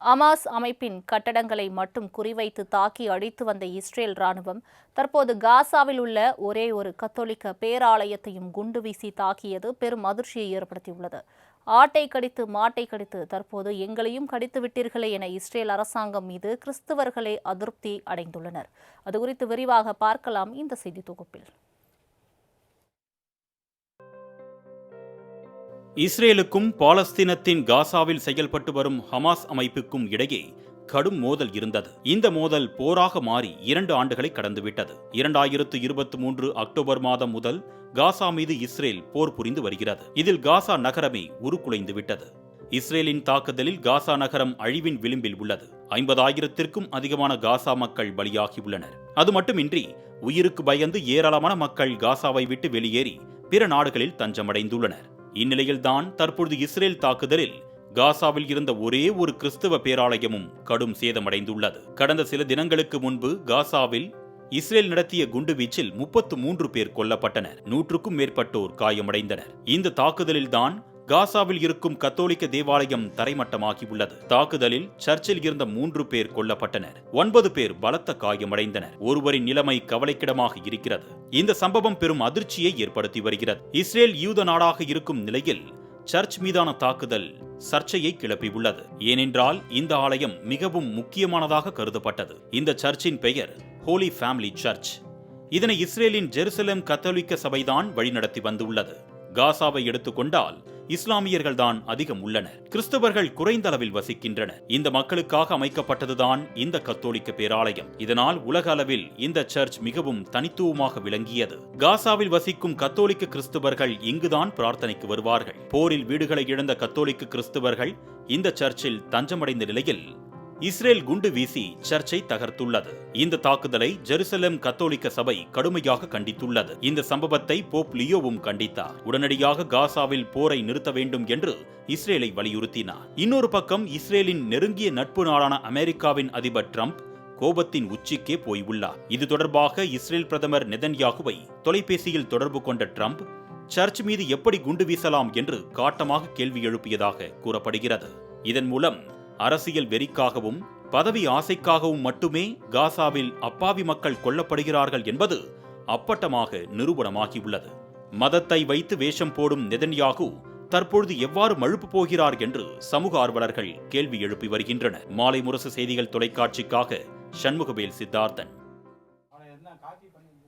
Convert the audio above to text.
அமாஸ் அமைப்பின் கட்டடங்களை மட்டும் குறிவைத்து தாக்கி அழித்து வந்த இஸ்ரேல் ராணுவம் தற்போது காசாவில் உள்ள ஒரே ஒரு கத்தோலிக்க பேராலயத்தையும் குண்டு வீசி தாக்கியது பெரும் அதிர்ச்சியை ஏற்படுத்தியுள்ளது. ஆட்டை கடித்து மாட்டை கடித்து தற்போது எங்களையும் கடித்து விட்டீர்களே என இஸ்ரேல் அரசாங்கம் மீது கிறிஸ்தவர்களே அதிருப்தி அடைந்துள்ளனர். அது குறித்து விரிவாக பார்க்கலாம் இந்த செய்தி தொகுப்பில். இஸ்ரேலுக்கும் பாலஸ்தீனத்தின் காசாவில் செயல்பட்டு வரும் ஹமாஸ் அமைப்புக்கும் இடையே கடும் மோதல் இருந்தது. இந்த மோதல் போராக மாறி இரண்டு ஆண்டுகளை கடந்துவிட்டது. இரண்டாயிரத்து இருபத்தி மூன்று அக்டோபர் மாதம் முதல் காசா மீது இஸ்ரேல் போர் புரிந்து வருகிறது. இதில் காசா நகரமே உருக்குலைந்து விட்டது இஸ்ரேலின் தாக்குதலில் காசா நகரம் அழிவின் விளிம்பில் உள்ளது. ஐம்பதாயிரத்திற்கும் அதிகமான காசா மக்கள் பலியாகியுள்ளனர் அது மட்டுமின்றி உயிருக்கு பயந்து ஏராளமான மக்கள் காசாவை விட்டு வெளியேறி பிற நாடுகளில் தஞ்சமடைந்துள்ளனர். இந்நிலையில்தான் தற்பொழுது இஸ்ரேல் தாக்குதலில் காசாவில் இருந்த ஒரே ஒரு கிறிஸ்தவ பேராலயமும் கடும் சேதமடைந்துள்ளது. கடந்த சில தினங்களுக்கு முன்பு காசாவில் இஸ்ரேல் நடத்திய குண்டுவீச்சில் முப்பத்து மூன்று பேர் கொல்லப்பட்டனர். நூற்றுக்கும் மேற்பட்டோர் காயமடைந்தனர். இந்த தாக்குதலில்தான் காசாவில் இருக்கும் கத்தோலிக்க தேவாலயம் தரைமட்டமாகியுள்ளது. தாக்குதலில் சர்ச்சில் இருந்த மூன்று பேர் கொல்லப்பட்டனர். ஒன்பது பேர் பலத்த காயமடைந்தனர். ஒருவரின் நிலைமை கவலைக்கிடமாக இருக்கிறது. இந்த சம்பவம் பெரும் அதிர்ச்சியை ஏற்படுத்தி வருகிறது. இஸ்ரேல் யூத நாடாக இருக்கும் நிலையில் சர்ச் மீதான தாக்குதல் சர்ச்சையை கிளப்பியுள்ளது ஏனென்றால் இந்த ஆலயம் மிகவும் முக்கியமானதாக கருதப்பட்டது. இந்த சர்ச்சின் பெயர் ஹோலி ஃபேமிலி சர்ச் இதனை இஸ்ரேலின் ஜெருசலேம் கத்தோலிக்க சபைதான் வழிநடத்தி வந்துள்ளது. காசாவை எடுத்துக்கொண்டால் இஸ்லாமியர்கள் தான் அதிகம் உள்ளனர். கிறிஸ்தவர்கள் குறைந்த அளவில் வசிக்கின்றனர். இந்த மக்களுக்காக அமைக்கப்பட்டதுதான் இந்த கத்தோலிக்க பேராலயம். இதனால் உலக அளவில் இந்த சர்ச் மிகவும் தனித்துவமாக விளங்கியது. காசாவில் வசிக்கும் கத்தோலிக்க கிறிஸ்தவர்கள் இங்குதான் பிரார்த்தனைக்கு வருவார்கள். போரில் வீடுகளை இழந்த கத்தோலிக்க கிறிஸ்தவர்கள் இந்த சர்ச்சில் தஞ்சமடைந்த நிலையில் இஸ்ரேல் குண்டு வீசி சர்ச்சை தகர்த்துள்ளது. இந்த தாக்குதலை ஜெருசலேம் கத்தோலிக்க சபை கடுமையாக கண்டித்துள்ளது. இந்த சம்பவத்தை போப் லியோவும் கண்டித்தார். உடனடியாக காசாவில் போரை நிறுத்த வேண்டும் என்று இஸ்ரேலை வலியுறுத்தினார். இன்னொரு பக்கம் இஸ்ரேலின் நெருங்கிய நட்பு நாடான அமெரிக்காவின் அதிபர் ட்ரம்ப் கோபத்தின் உச்சிக்கே போய் உள்ளார். இது தொடர்பாக இஸ்ரேல் பிரதமர் நெதன்யாகுவை தொலைபேசியில் தொடர்பு கொண்ட ட்ரம்ப் சர்ச் மீது எப்படி குண்டு வீசலாம்? என்று காட்டமாக கேள்வி எழுப்பியதாக கூறப்படுகிறது. இதன் மூலம் அரசியல் வெறிக்காகவும் பதவி ஆசைக்காகவும் மட்டுமே காசாவில் அப்பாவி மக்கள் கொல்லப்படுகிறார்கள் என்பது அப்பட்டமாக நிரூபணமாகியுள்ளது. மதத்தை வைத்து வேஷம் போடும் நெதன்யாகு தற்பொழுது எவ்வாறு மழுப்பு போகிறார் என்று சமூக ஆர்வலர்கள் கேள்வி எழுப்பி வருகின்றனர். மாலை முரசு செய்திகள் தொலைக்காட்சிக்காக சண்முகவேல் சித்தார்த்தன்.